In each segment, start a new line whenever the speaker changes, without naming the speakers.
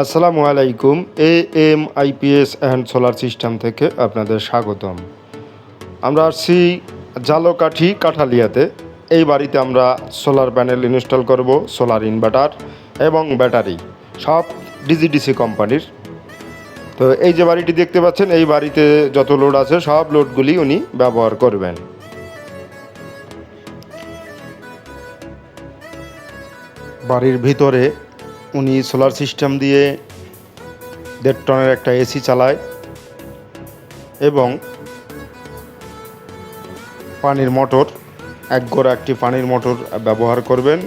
আসসালামু আলাইকুম A M IPS and solar system থেকে আপনাদের স্বাগতম। আমরা আসছি জালকাঠি কাঠালিয়াতে। এই বাড়িতে আমরা সোলার প্যানেল ইনস্টল করব, সোলার ইনভার্টার এবং ব্যাটারি, সব ডিজিডিসি কোম্পানির। তো এই যে বাড়িটি দেখতে পাচ্ছেন, এই বাড়িতে যত লোড আছে, সব লোডগুলি উনি ব্যবহার করবেন। বাড়ির ভিতরে উনি সোলার সিস্টেম দিয়ে দেড় টনের একটা এসি চালায় এবং পানির মোটর, এক গোড়া একটি পানির মোটর ব্যবহার করবেন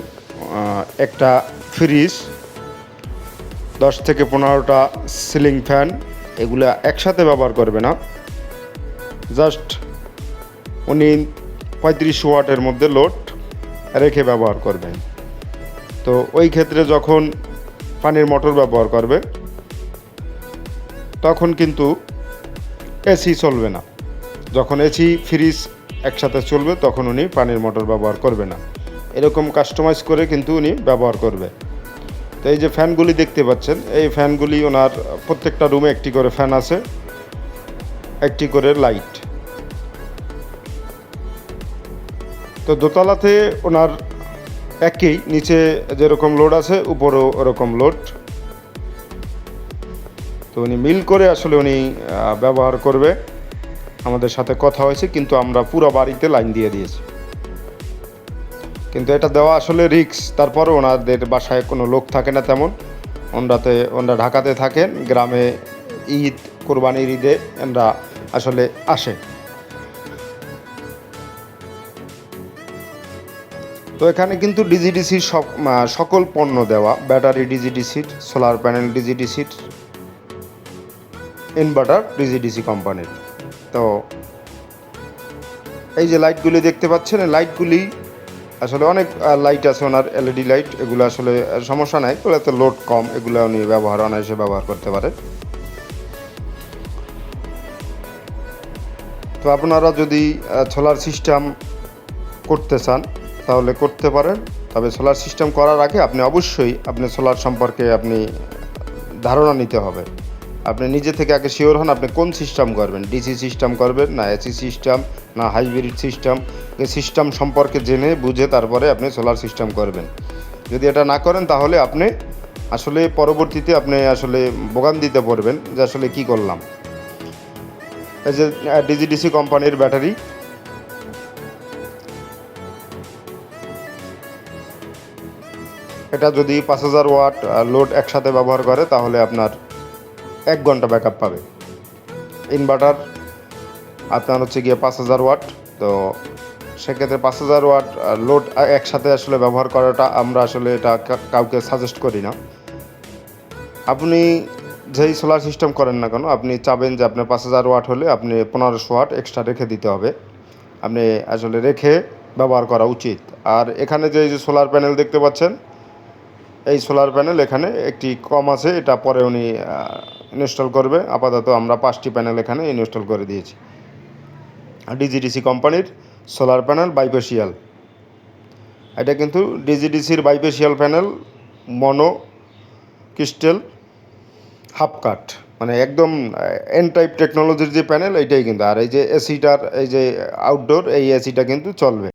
একটা ফ্রিজ, দশ থেকে পনেরোটা সিলিং ফ্যান, এগুলো একসাথে ব্যবহার করবে না। জাস্ট উনি পঁয়ত্রিশ ওয়াটের মধ্যে লোড রেখে ব্যবহার করবেন। তো ওই ক্ষেত্রে যখন পানির মোটর ব্যবহার করবে, তখন কিন্তু এসি চলবে না। যখন এসি ফ্রিজ একসাথে চলবে, তখন উনি পানির মোটর ব্যবহার করবে না। এরকম কাস্টমাইজ করে কিন্তু উনি ব্যবহার করবে। তো এই যে ফ্যানগুলি দেখতে পাচ্ছেন, এই ফ্যানগুলি ওনার প্রত্যেকটা রুমে একটি করে ফ্যান আছে, একটি করে লাইট তো দোতলাতে ওনার একই, নিচে যেরকম লোড আছে, উপরেও ওরকম লোড তো উনি মিল করে আসলে উনি ব্যবহার করবে। আমাদের সাথে কথা হয়েছে, কিন্তু আমরা পুরো বাড়িতে লাইন দিয়ে দিয়েছি। কিন্তু এটা দেওয়া আসলে রিক্স তারপরে ওনাদের বাসায় কোনো লোক থাকে না তেমন। ওনরাতে, ওনরা ঢাকাতে থাকেন, গ্রামে ঈদ, কোরবানির ঈদে এনরা আসলে আসে। তো এখানে কিন্তু ডিজিডিসির সব সকল পণ্য দেওয়া। ব্যাটারি ডিজিডিসির সোলার প্যানেল ডিজিডিসির ইনভার্টার ডিজিডিসি কোম্পানির তো এই যে লাইটগুলি দেখতে পাচ্ছেন লাইটগুলি আসলে অনেক লাইট আছে ওনার এলইডি লাইট এগুলো আসলে সমস্যা নাই এগুলোতে লোড কম, এগুলো উনি ব্যবহার, অনায়াসে ব্যবহার করতে পারে তো আপনারা যদি সোলার সিস্টেম করতে চান তাহলে করতে পারেন। তবে সোলার সিস্টেম করার আগে আপনি অবশ্যই আপনি সোলার সম্পর্কে আপনি ধারণা নিতে হবে। আপনি নিজে থেকে আগে শিওর হন আপনি কোন সিস্টেম করবেন। ডিসি সিস্টেম করবেন, না এসি সিস্টেম না হাইব্রিড সিস্টেম এই সিস্টেম সম্পর্কে জেনে বুঝে তারপরে আপনি সোলার সিস্টেম করবেন। যদি এটা না করেন তাহলে আপনি আসলে পরবর্তীতে আপনি আসলে বোগান দিতে পারবেন যে আসলে কি করলাম। এই যে ডিজিডিসি কোম্পানির ব্যাটারি এটা যদি পাঁচ হাজার ওয়াট লোড একসাথে ব্যবহার করে, তাহলে আপনার এক ঘণ্টা ব্যাকআপ পাবে। ইনভার্টার আপনার হচ্ছে গিয়ে পাঁচ হাজার ওয়াট, তো সেক্ষেত্রে পাঁচ হাজার ওয়াট লোড একসাথে আসলে ব্যবহার করাটা আমরা আসলে এটা কাউকে সাজেস্ট করি না। আপনি যেই সোলার সিস্টেম করেন না কেন, আপনি চাবেন যে আপনার পাঁচ হাজার ওয়াট হলে আপনি পনেরোশো ওয়াট এক্সট্রা রেখে দিতে হবে। আপনি আসলে রেখে ব্যবহার করা উচিত। আর এখানে যে সোলার প্যানেল দেখতে পাচ্ছেন এই সোলার প্যানেল এখানে একটি কম আছে, এটা পরে উনি ইনস্টল করবে। আপাতত আমরা পাঁচটি প্যানেল এখানে ইনস্টল করে দিয়েছি। ডিজিডিসি কোম্পানির সোলার প্যানেল বাইপেশিয়াল এটা কিন্তু ডিজিডিসির bifacial panel mono crystal half cut মানে একদম এন টাইপ টেকনোলজির যে প্যানেল এইটাই কিন্তু। আর এই যে এসিটার এই যে আউটডোর এই এসিটা কিন্তু চলবে।